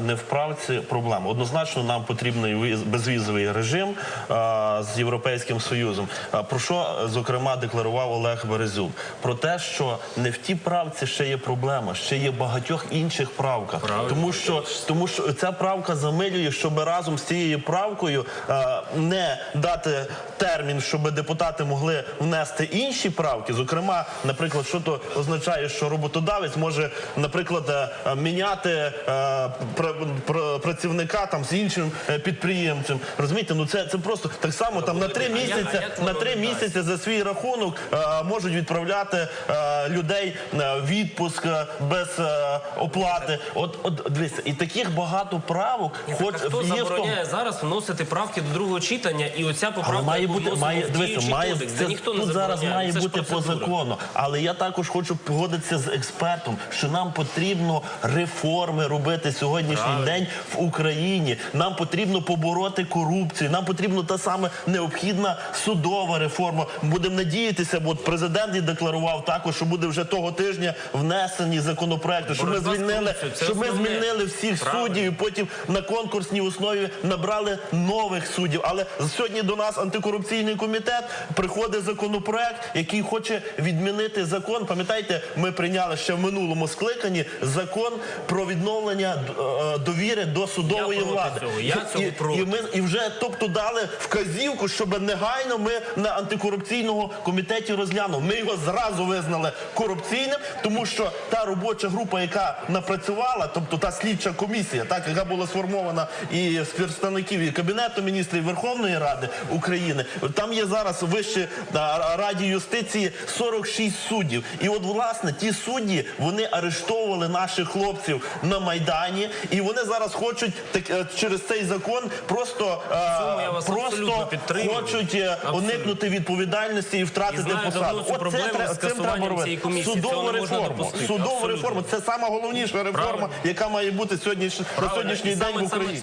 Не в правці проблема. Однозначно нам потрібний віз- безвізовий режим а, з Європейським Союзом. А, про що е, зокрема декларував Олег Березюк? Про те, що не в тій правці ще є проблема, ще є багатьох інших правках. Тому що тому що ця правка замилює, щоб разом з цією правкою а, не дати термін, щоб депутати могли внести інші правки. Зокрема, наприклад, що то означає, що роботодавець може, наприклад, е, е, міняти е, пр- пр- працівника там з іншим е, підприємцем. Розумієте, ну це, це просто так само там на три місяці на три місяці за свій рахунок е, можуть відправляти е, людей відпуск без оплати. От, от дивіться, і таких багато правок, хоч а хто забороняє зараз вносити правки до другого читання, і оця поправка Але має бути має дивіться, має кодекс, це ніхто не тут зараз має Це бути по закону. Але я також хочу погодитися з експертом, що нам потрібно реформи робити сьогоднішній день в Україні. Нам потрібно побороти корупцію. Нам потрібно та саме необхідна судова реформа. Будемо надіятися, бо президент і декларував також, що буде вже того тижня внесені законопроекти, щоб ми звільнили, щоб ми звільнили всіх Правильно. суддів і потім на конкурсній основі набрали нових суддів. Але сьогодні до нас антикорупційний комітет приходить законопроект, який хоче відмінити закон. Пам'ятаєте, ми прийняли ще в минулому скликанні закон про відновлення е, довіри до судової Я влади. цього, я І- цього і, проти. і ми і вже тобто дали вказівку, щоб негайно ми на антикорупційному комітеті розглянули. Ми його зразу визнали корупційним, тому що та робоча група, яка напрацювала, тобто та слідча комісія, так яка була сформована і з представників і кабінету міністрів Верховної Ради України, там є зараз вище на раді юстиції 46 суддів. І от власне ті судді вони арештовували наших хлопців на майдані, і вони зараз хочуть так е, через цей закон просто, е, просто хочуть е, уникнути відповідальності і втратити І посаду. Оце цим треба робити. Судову реформу. Судову реформу це сама головніша реформа, Правильно. яка має бути сьогодні на сьогоднішній І день в Україні.